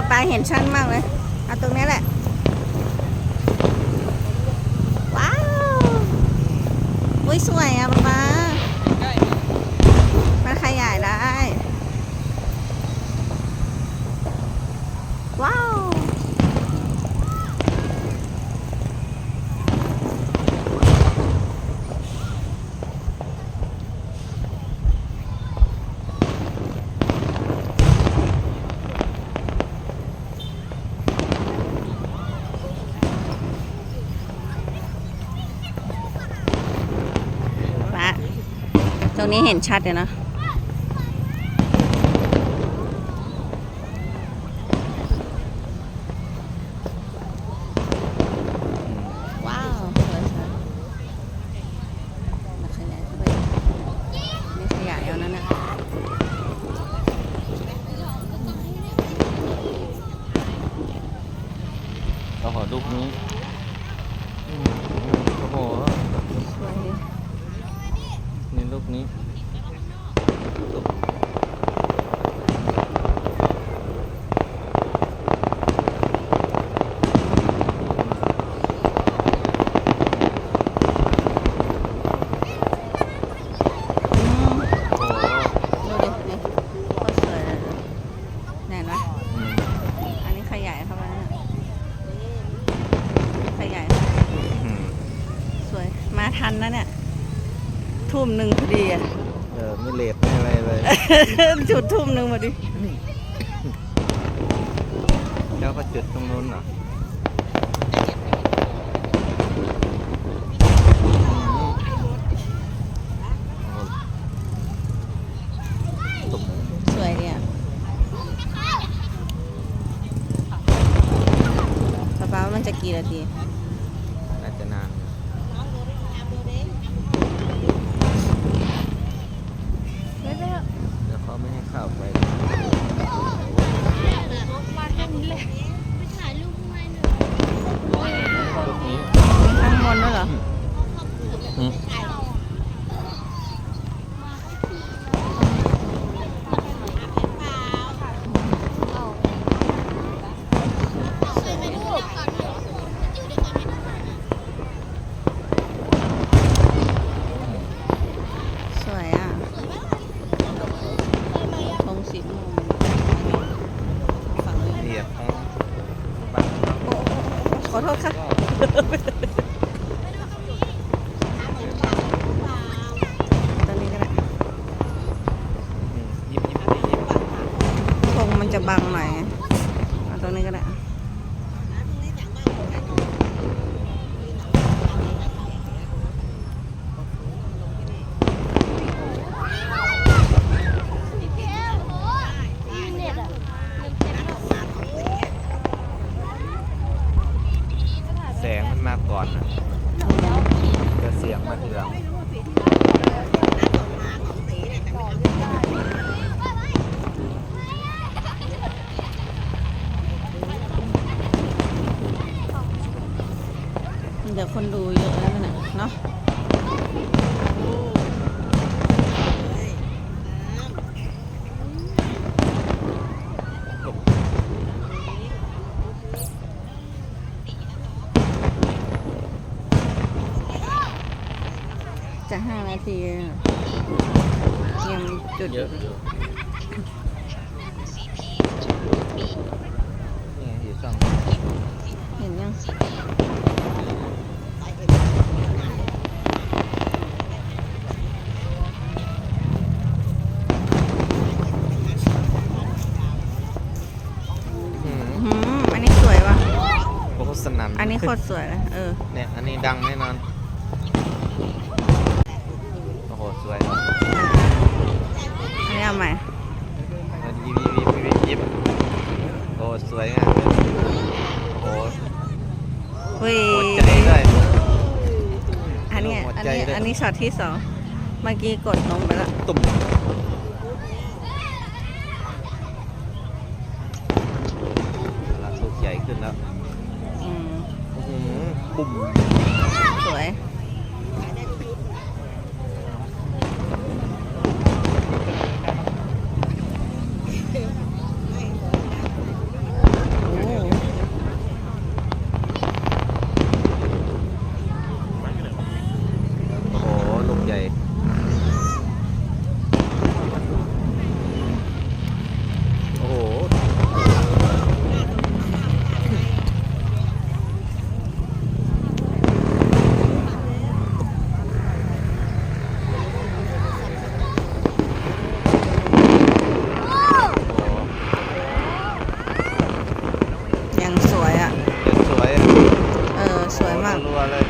ป๊าป๊าเห็นชัดมากเลยเอาตรงนี้แหละ ว้าวสวยอะป๊าป๊ามันขยายได้ ว้าว ป๊าตรง นี้เห็นชัดเลยเนอะว้าวสวยสวยมาขยายเข้าไปไม่ขยายเอานั่นนะเราขอลูกนี้อืมโอ้โห สวยดิ นี่ลูกนี้ลูกอืมโอ้ดูดินี่โคตรสวยเลยเห็นไหมอืมอันนี้ขยายเข้ามาเนี่ยขยายเข้ามาอืมสวยมาทันนะเนี่ย ทุ่มหนึ่งพอดีอะเออไม่เลทไม่อะไรเลย จุดทุ่มหนึ่งพอดีแล้วก็จุดตรงนู้นเหรอตุ่มสวยดีอะป๊าป๊าว่ามันจะกี่นาที น่าจะนานแล้วเขาไม่ให้เข้าไป มาตรงนี้เลยไปถ่ายรูปข้างในหน่อย ลูกนี้ มีข้างบนด้วยเหรอ อืม เคยไปดูก่อนเดี๋ยวอยู่ด้วยกันไม่ได้ สวยอะธงสีม่วงฝั่งนี้ เหยียบทั้งบ้าน โอ้ขอโทษค่ะ ตอนนี้ก็ได้อืมยิบยิบยิบธงมันจะบังหน่อยเอาตรงนี้ก็ได้ เน็ตอะ แสงมันมาก่ อนนะเสียงมาทีหลังเดี๋ยวคนดูเยอะแล้วนะเนาะ จะห้านาทีแล้วยังจุดเยอะอยู่นี่อยู่ช่องเห็นยังอืมอืมอันนี้สวยว่ะโอ้โหสนั่นอันนี้โคตรสวยเลยเออ เนี่ย อันนี้ดังแน่นอน โอ้โห สวยเนอะ อันนี้เอาใหม่ มันยิบยิบยิบยิบยิบโอ้ สวยงามเลยโอ้โห เฮ้ย หัวใจด้วยอันนี้หัวอันใจนี้ด้วยอันนี้ช็อตที่สองเมื่อกี้กดลงไปแล้วตุ่มลูกใหญ่ขึ้นแล้วอืมอื้อหือปุ่ม वाला है